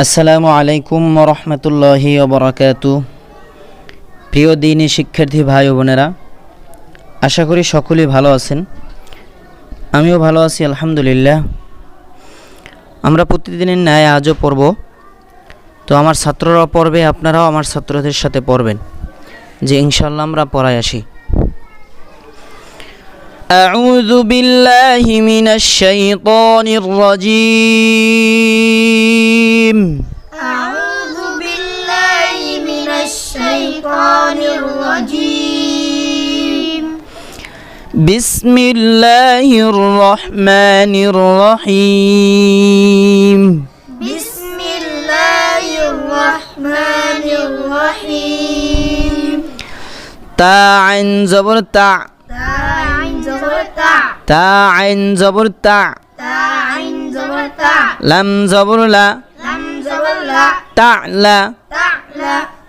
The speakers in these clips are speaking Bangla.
আসসালামু আলাইকুম রহমতুল্লাহি ওবরাকাতু প্রিয় দিনী শিক্ষার্থী ভাই ও বোনেরা, আশা করি সকলেই ভালো আছেন। আমিও ভালো আছি, আলহামদুলিল্লাহ। আমরা প্রতিদিনের ন্যায় আজও পড়ব। তো আমার ছাত্ররা পড়বে, আপনারাও আমার ছাত্রদের সাথে পড়বেন। যে ইনশাল্লাহ আমরা পড়ায় আসি। أعوذ بالله من الشيطان الرجيم. أعوذ بالله من الشيطان الرجيم. بسم الله الرحمن الرحيم. بسم الله الرحمن الرحيم. تا عين زبر تا তা আইন জবর তা লাম জবর লা তা লা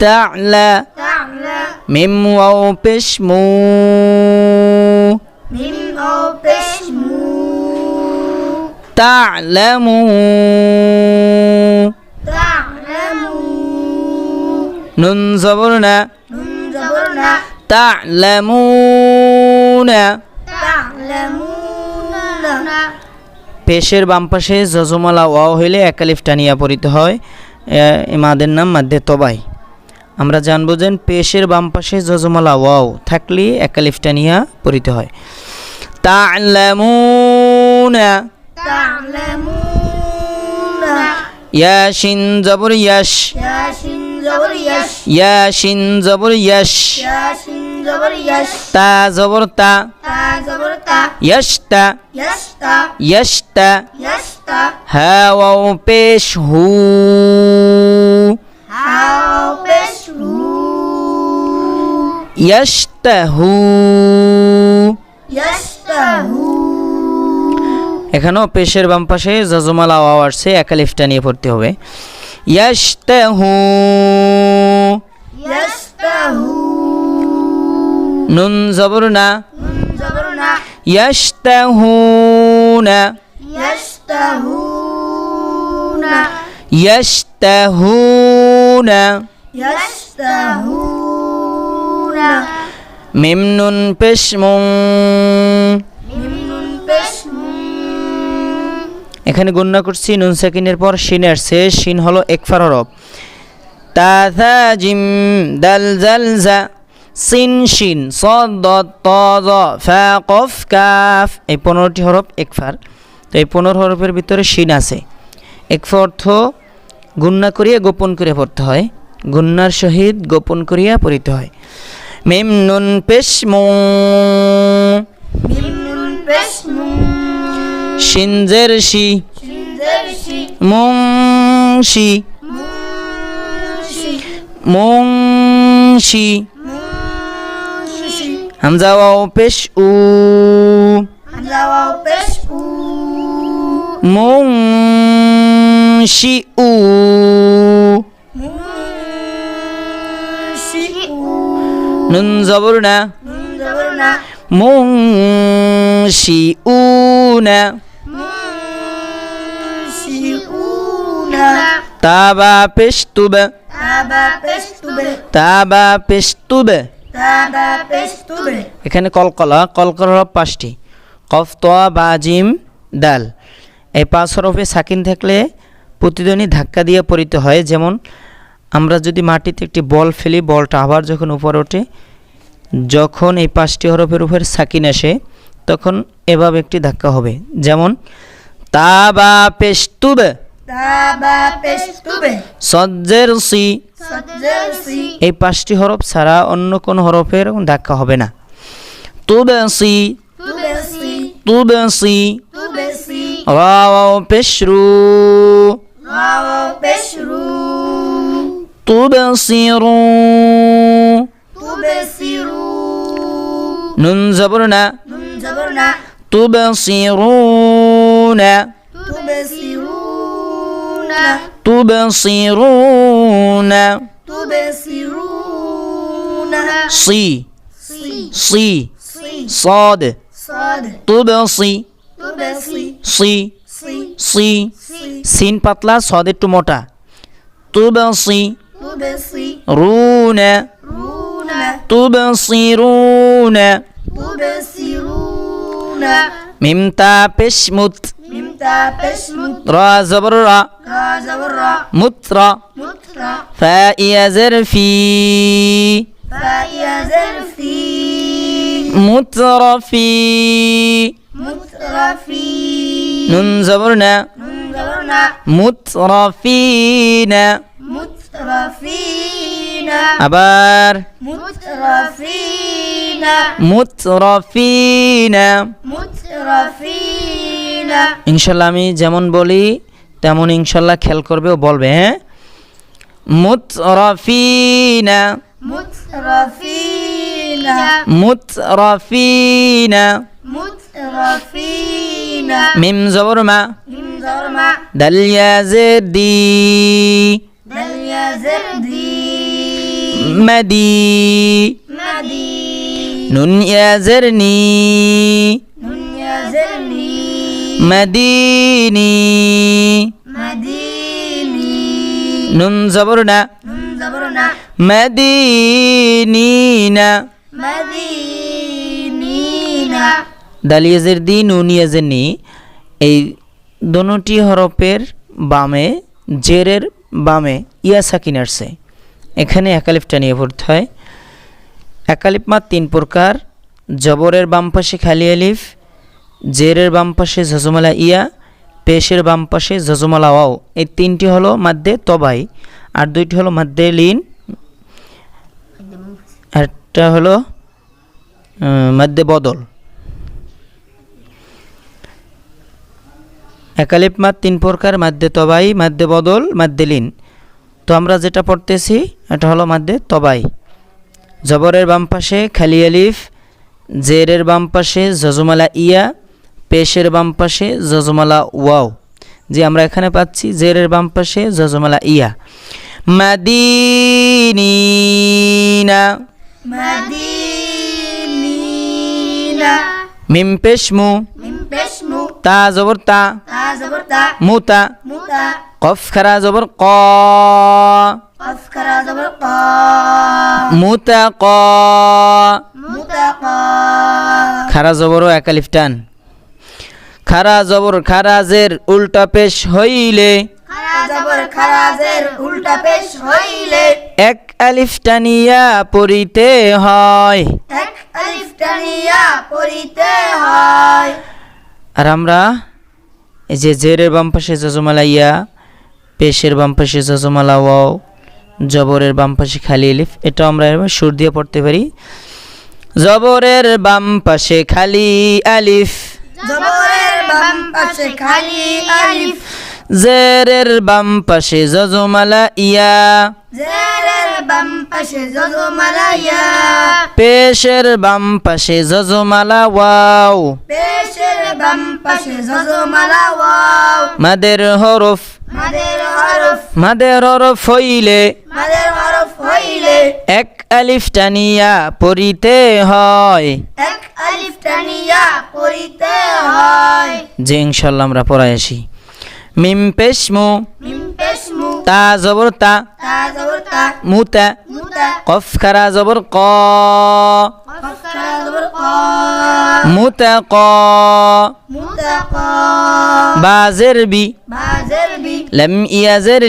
তা লা মিম ওয়াও পেশ মু। তা'লামু তা'লামু নুন জবরনা। নুন জবরনা। তা'লামুনা تعلمون تعلمون পেশের বাম পাশে জজমালা ওয়াও হইলে একালিফ টানিয়া পড়িতে হয় এ- এ মাদের নাম মাধ্যে তবাই আমরা জানবো যে পেশের বাম পাশে জজমালা ওয়াও থাকলে একালিফ টানিয়া পড়িতে হয় তা'লামুনা تعلمون ইয়াশিন জবর ইয়াশ ياشين زبر يش ইয়াশিন জবর ইয়াশ ياشين زبر يش তা জবর তা। ইয়স্তা ইয়স্তা হা ওয়াও পেশ হু। ইয়াস্তাহু এখানেও পেশের বাম পাশে জজমাল আওয়াও আসছে একালিফটা নিয়ে পড়তে হবে। ইয়াস্তাহু ইয়াস্তাহু নুন জবর না من زبرنا ইয়াশতাহুনা يشتهون ইয়াশতাহুনা يشتهون মিম নুন পেশ মুং من بشم এখানে গণ্য করছি নুন সেকেন্ডের পর শিন আসছে শিন হলো একফার হরফ তাথা জিম দাল জাল জা সিন শিন সদ ত কফ কাফ। এই পনেরোটি হরফ একফার। তো এই পনেরো হরফের ভিতরে শিন আছে। এক অর্থ গুন্না করিয়া গোপন করিয়া পড়তে হয়। গুন্নার সহিত গোপন করিয়া পড়িতে হয়। মিম নুন পেশ মু। সিনজের শি। মুংশি মুংশি হামজা ওয়াও পেশ উ حمزة واو بشم মুংশি উ منشي নুন জবর না من زبرنا মুংশি উ না منشئون তাবা পেশ তুব تابا بشتب তাবা পেশ তুব تابا بشتب এখানে কলকলা কলকল হরফ পাঁচটি। কফ তোয়া বা জিম দাল। এই পাঁচ হরফে সাকিন থাকলে প্রতিধ্বনি ধাক্কা দিয়ে পরিত হয়। যেমন আমরা যদি মাটিতে একটি বল ফেলি বলটা আবার যখন উপরে ওঠে যখন এই পাঁচটি হরফের উপরে সাকিন আসে তখন এভাবে একটি ধাক্কা হবে। যেমন তা বা পেস্তুবে তা বা পেস্তুবে সজ্জের সি এই পাঁচটি হরফ ছাড়া অন্য কোন হরফের ধাক্কা হবে না। তুবেসি তুবেসি রাও পেশরু তুবেসিরু নুন জবরনা তুবেসিরুনা তুবেসিরু تبصرون তুবসিরুনা تبصرون C صي C صي صاد صاد তুবসি تبصي C صي C صي scene পাতলা সদ একটু মোটা তুবসি تبصي রুন رون তুবসিরুন تبصرون মিম তা পেশ মুত تابس مت را زبر را. را زبر را. مت را. فا يزر في فا يزر في مترفي مترفي نون زبرنا. نون زبرنا. مترفين مترفين أبار مترفينا مترفينا مترفينا ইনশাল্লাহ আমি যেমন বলি তেমন ইনশাল্লাহ খেয়াল করবে ও বলবে হ্যাঁ? মুতরফিনা। মুতরফিনা। মুতরফিনা। মুতরফিনা। মিম জবর মিম জবরমা। মা দাল ইয়াজিদি দাল ইয়াজিদি মাদি। মাদি। নুন ইয়াজিরনি। মাদিনী। নুন জবর না। নুন না। দালিয়াজের দি নুনিয়াজের নি। এই দোনোটি হরফের বামে জেরের বামে ইয়া সাকিন এখানে একালিপটা নিয়ে পড়তে হয়। একালিপ মা তিন প্রকার। জবরের বাম পাশে খালি আলিফ জেরের বাম পাশে ঝজমালা ইয়া, পেশের বাম পাশে ঝজমালা ওয়াও। এই তিনটি হলো মাদ্দে তবাই, আর দুইটি হলো মাদ্দে লিন। একটা হলো মাদ্দে বদল। একালিপ মাদ, তিন প্রকার, মাদ্দে তবাই, মাদ্দে বদল, মাদ্দে লিন। তো আমরা যেটা পড়তেছি, এটা হলো মাদ্দে তবাই। জবরের বাম পাশে খালি আলিফ, জেরের বাম পাশে জজমালা ইয়া পেশের বাম পাশে জজমালা ওয়াও যে আমরা এখানে পাচ্ছি জেরের বাম পাশে জজমালা ইয়া। মাদিনা মাদিনা তা জবর তা মুতা। মুতা। কফ খারা জবর ক। খারা জবর ক। মুতা ক। খারা জবর একালিফ টান। খারা জবর খারাজের উল্টা পেশ হইলে। খারাজের উল্টা পেশ হইলে। এক আলিফ টানিয়া পড়িতে হয়। এক আলিফ টানিয়া পড়িতে হয়। আর আমরা এই যে জেরের বাম পাশে জজমালা ইয়া পেশের বাম পাশে জজমালা ওয়াও জবরের বাম পাশে খালি আলিফ এটা আমরা সুর দিয়ে পড়তে পারি। জবরের বাম পাশে খালি আলিফ। জবরের বাম পাশে খালি আলিফ। জেরের বাম পাশে জজমালা ইয়া জেরের বাম পাশে জজমালাইয়া। পেশের বাম পাশে জজমালা ওয়াও। পেশের বাম পাশে জজমালা ওয়াও। মাদের হরফ। মাদের হরফ। মাদের হরফ হইলে। মাদের হরফ হইলে। এক আলিফ টানিয়া পড়িতে হয়। এক আলিফ টানিয়া পড়িতে হয়। যে ইনশাল্লাহ আমরা পড়াই আসি। মিম পেশমু মিম পেশমু তা জবর তা তা জবর তা মুতা মুতা কফ খারা জবর ক। কফ খারা মুতা ক। মুতা ক। বাজের বি বাজের বি। লাম ইয়াজের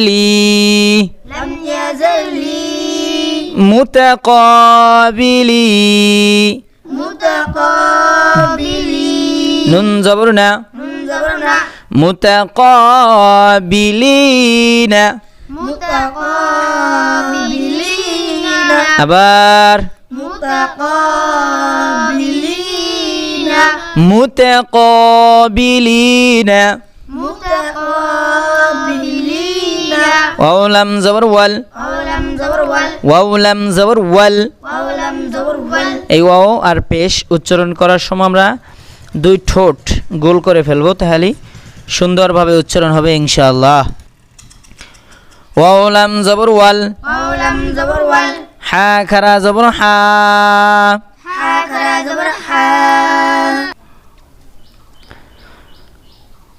লাম ইয়াজের متقابلي. متقابلي. نون زبرنا. متقابلين. متقابلين. أبار. متقابلين. متقابلين. متقابلين. أولم زبر وال. أولم ওয়াউলাম জবর ওয়াল। এই ওয়াও আর পেশ উচ্চারণ করার সময় আমরা দুই ঠোঁট গোল করে ফেলব তাহলে সুন্দরভাবে উচ্চারণ হবে ইনশাআল্লাহ। ওয়াউলাম জবর ওয়াল। হা খারা জবর হা।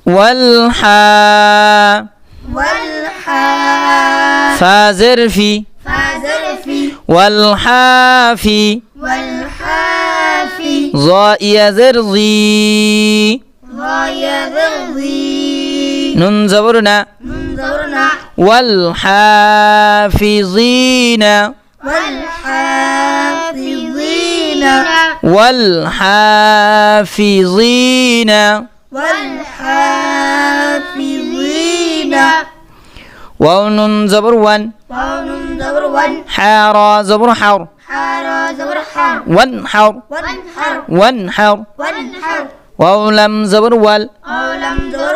ওয়াল হা। ওয়াল হা। فازر في فازر في والحافي والحافي ضائي ذرضي ضائي ذرضي نون زبرنا نون زبرنا والحافظين والحافظين والحافظين والحافظين واون زبر ون واون زبر ون حارا زبر حار. حارا زبر وانحر وانحر وانحر وانحر واو لم زبر وال. واو لم زبر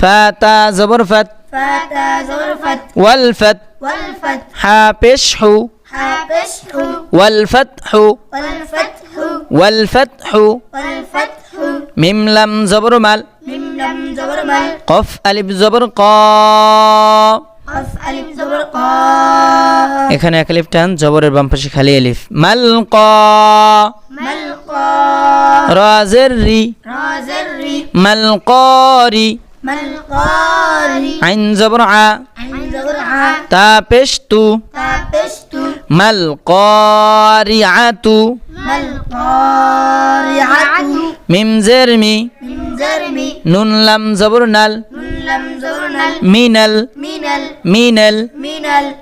فاتا زبر فت. فاتا زبر فت والفت والفت حابشح والفتح والفتح والفتح والفتح ميم لم زبر مال. ميم لم زبر قف ألف زبر قاف এখানে এক আলিফ টান জবরের বামপাশে খালি আলিফ। মাল ক। রাজের রি। মাল ক রি। ما القاري؟ عين زبرعة. عين زبرعة. تابشت تابشت ما القارعة. ما القارعة. ميم زرمي. ميم زرمي. نون لم زبرنال. نون لم زبرنال. مينال. مينال. مينال. مينال.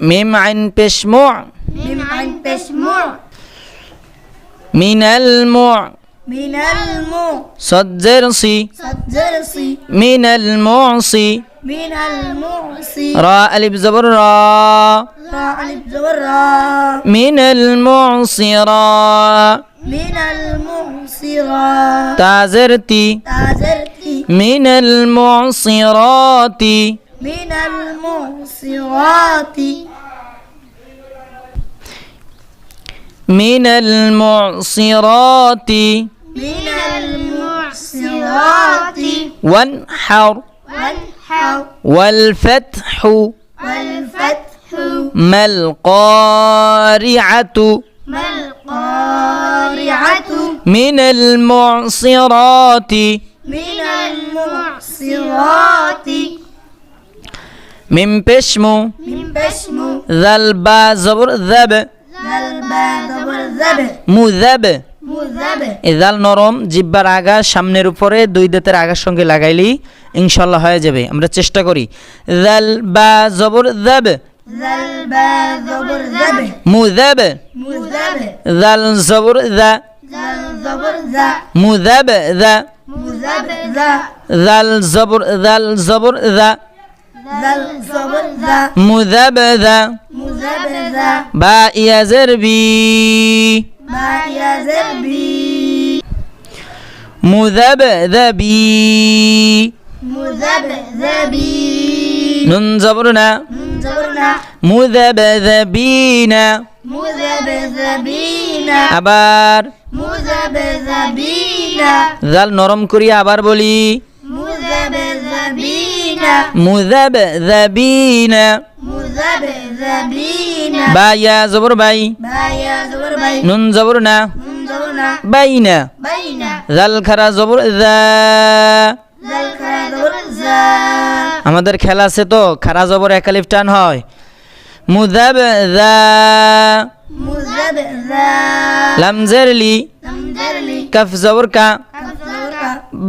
ميم عين بشموع. ميم عين بشموع. من المع من المصدر صي صدر من المعصي. من المعصي. راء ألف زبر. راء. راء ألف زبر. راء. من المعصي. راء. من المعصي. راء. تعذرتي تعذرتي من المعصرات من المعصرات من المعصرات. من المعصرات. وانحر. والحر والفتح. والفتح. ما القارعة. ما القارعة. من المعصرات. من المعصرات. من بشمو. من بشم ذا البا زبر ذب মুজাবে এজাল নরম জিব্বার আগা সামনের উপরে দুই দাঁতের আগার সঙ্গে লাগাইলেই ইনশাল্লাহ হয়ে যাবে। আমরা চেষ্টা করি। জাল বা জবর জাব। মুজাব জাল জবর জা। মুজাব জা। জাল জবর জাল জবর জা। ذل زبر ذا মুযাব দা مذب ذا বা ইয়াজের বি ما يزبي মুযাব বি مذب ذبي নুন জবর না منظرنا মুযাব বিনা مذب ذبينا আবার مذب ذبينا জাল নরম করিয়া আবার বলি مذب ذبينا মুযাব বিনা مذب ذبينا বা ইয়া জবর বাই بايا زبر بي নুন জবর না منظرنا বাইনা بين জাল খারা জবর দা ذل زبر ذا আমাদের খেলা আছে তো খারা জবর একালিফ টান হয় মুযাব দা مذب ذا লামজেরলি لم درلي কাফ জবর কা كفرك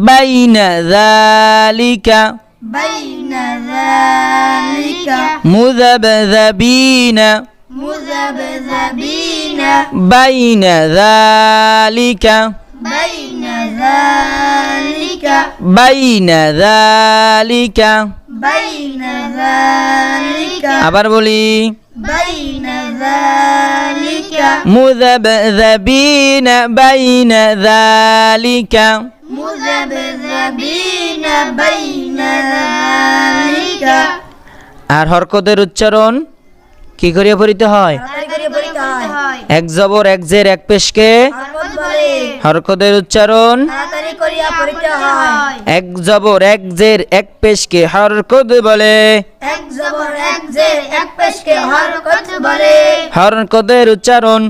বাইনা যালিকা بين ذلك মুযাব বিনা مذبذبين বাইনা যালিকা بين ذلك বাইনা যালিকা بين ذلك আবার বলি بين ذلك مذبذبين بين ذلك مذبذبين بين ذلك আর হরকতের উচ্চারণ কি করিয়া পড়িতে হয়? পড়িতে হয়? এক জবর এক জের এক পেশকে হরকতের উচ্চারণ? এক জবর এক জের এক পেশকে হরকত বলে। হরকতের উচ্চারণ?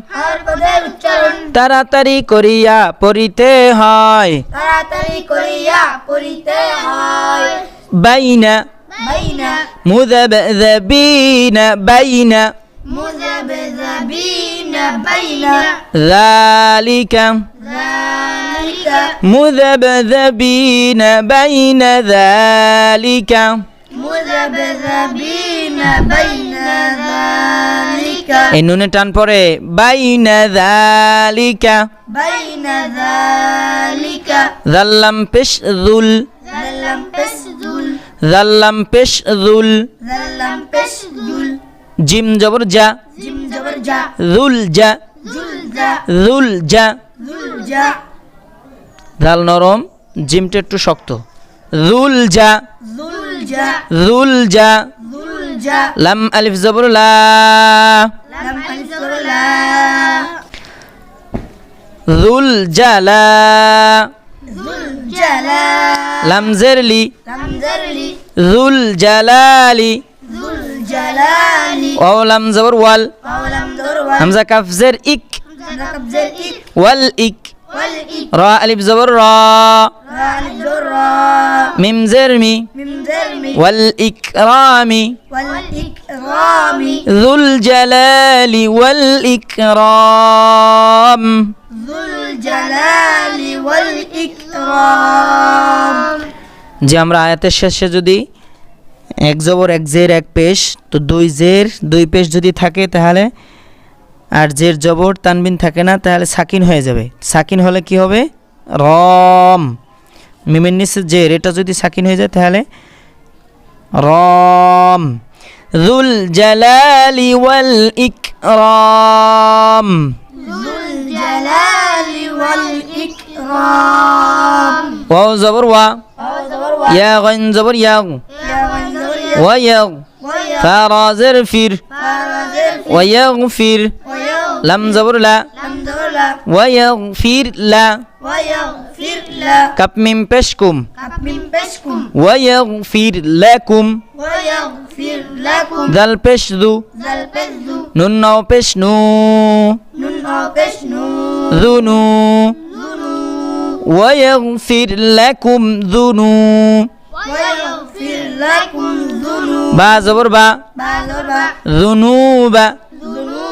তাড়াতাড়ি করিয়া পড়িতে হয়। বাইনা মুযাবযাবিনা বাইনা মুযাবযাবিনা বাইনা যালিকা যালিকা মুযাবযাবিনা বাইনা যালিকা মুযাবযাবিনা বাইনা যালিকা এই নুনে টান পরে বাইনা যালিকা বাইনা যালিকা জাল্লাম পেশ জুল জাল্লাম পেশদুল জাল্লাম পেশ জুল জাল্লাম পেশদুল জিম জবর যা জিম জবর জা। জুল যা জুল জুল যা জাল নরম জিমটা একটু শক্ত। জুল যা জুল জা। যা লাম আলিফ জবর লা। লাম আলিফ জবর লা। জুল জালা জুল জালা লাম জেরলি লাম জারলি জুল জালালি জুল জালালি ও লাম জবর ওয়াল ওয়ালাম জবর ওয়া হামজা কাফ জের ইক হামজা কাব জের ইক ওয়াল ইক ওয়াল ইক রা আলিফ জবর রা রা আলিফ জবর রা মিম জের মি মিম জের মি ওয়াল ইকরামি ওয়াল ইকরামি জুল জালালি ওয়াল ইকরাম জুল জালালি ওয়াল ইকরাম যে আমরা আয়াতের শেষে যদি এক জবর এক জের এক পেশ। তো দুই জের দুই পেশ যদি থাকে তাহলে আর জের জবর তানবিন থাকে না তাহলে সাকিন হয়ে যাবে। সাকিন হলে কি হবে? রম। মিমের নিচে জের এটা যদি সাকিন হয়ে যায় তাহলে রম। ওয়াল ইকরাম। জুল জালালি ওয়াল ইকরাম। ওয়াও জবর ওয়া। ওয়া জবর ওয়া। ইয়া গাইন জবর ইয়া ইয়া ওয়ান জবর ইয়া ওয়া ইয়া ওয়া ইয়া فارا زر فير ফারা জের ويغفر ওয়া ইয়া لم زبر لا লাম জবর লা ويغفر لا ওয়া ইয়াগফির লা كب من بشكم কাপ মিম পেশকুম ويغفر لكم ওয়া ইয়াগফির লাকুম ذا البشذو জাল পেশদু نون أو بشنو নুন ও পেশনু ذنو জুনু ويغفر لكم ذنو ويغفر لكم ذنوبكم با زبر با. با ذنوب. ذنوب.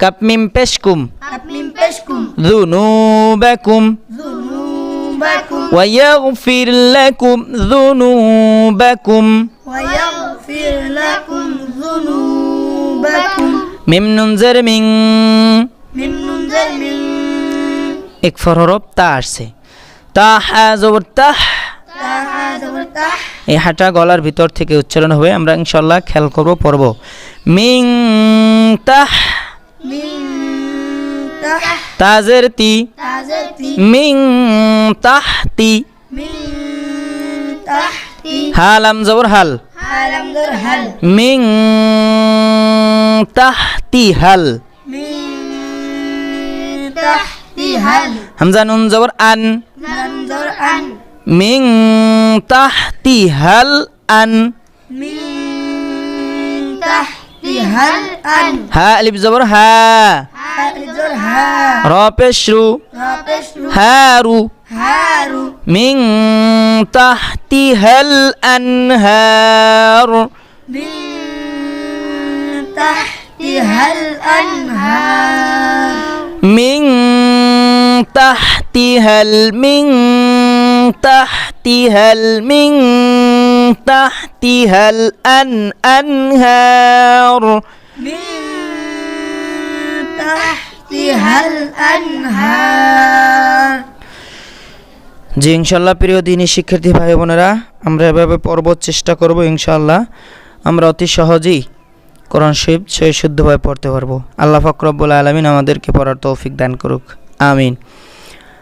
كب من بشكم كب من بشكم ذنوبكم ذنوبكم ويغفر لكم ذنوبكم ويغفر لكم ذنوبكم ميم نون زر من ميم نون من اكفر رب تاش تا زبر تح এই হাঁটা গলার ভিতর থেকে উচ্চারণ হবে। আমরা ইনশাল্লাহ খেয়াল করব পড়ব। মিং তাহ। তাজের তি। মিং তাহতি হাল হালাম জবর হাল। মিং তাহতি হাল। হামজা নুন জবর আন। min tahtihal an min tahtihal an ha alif zabar ha ha alif zabar ha ra peshru ra peshru haru haru min tahtihal anhar min tahtihal anhar min tahtihal min تحتها ال- من تحتها ال- من تحتها الأنهار من تحتها الأنهار জি ইনশাল্লাহ প্রিয় দিনী শিক্ষার্থী ভাই বোনেরা আমরা এভাবে পর্ব চেষ্টা করব ইনশাল্লাহ আমরা অতি সহজেই কোরআন শরীফ সই শুদ্ধভাবে পড়তে পারবো আল্লাহ ফকরব্বুল আলমিন আমাদেরকে পড়ার তৌফিক দান করুক আমিন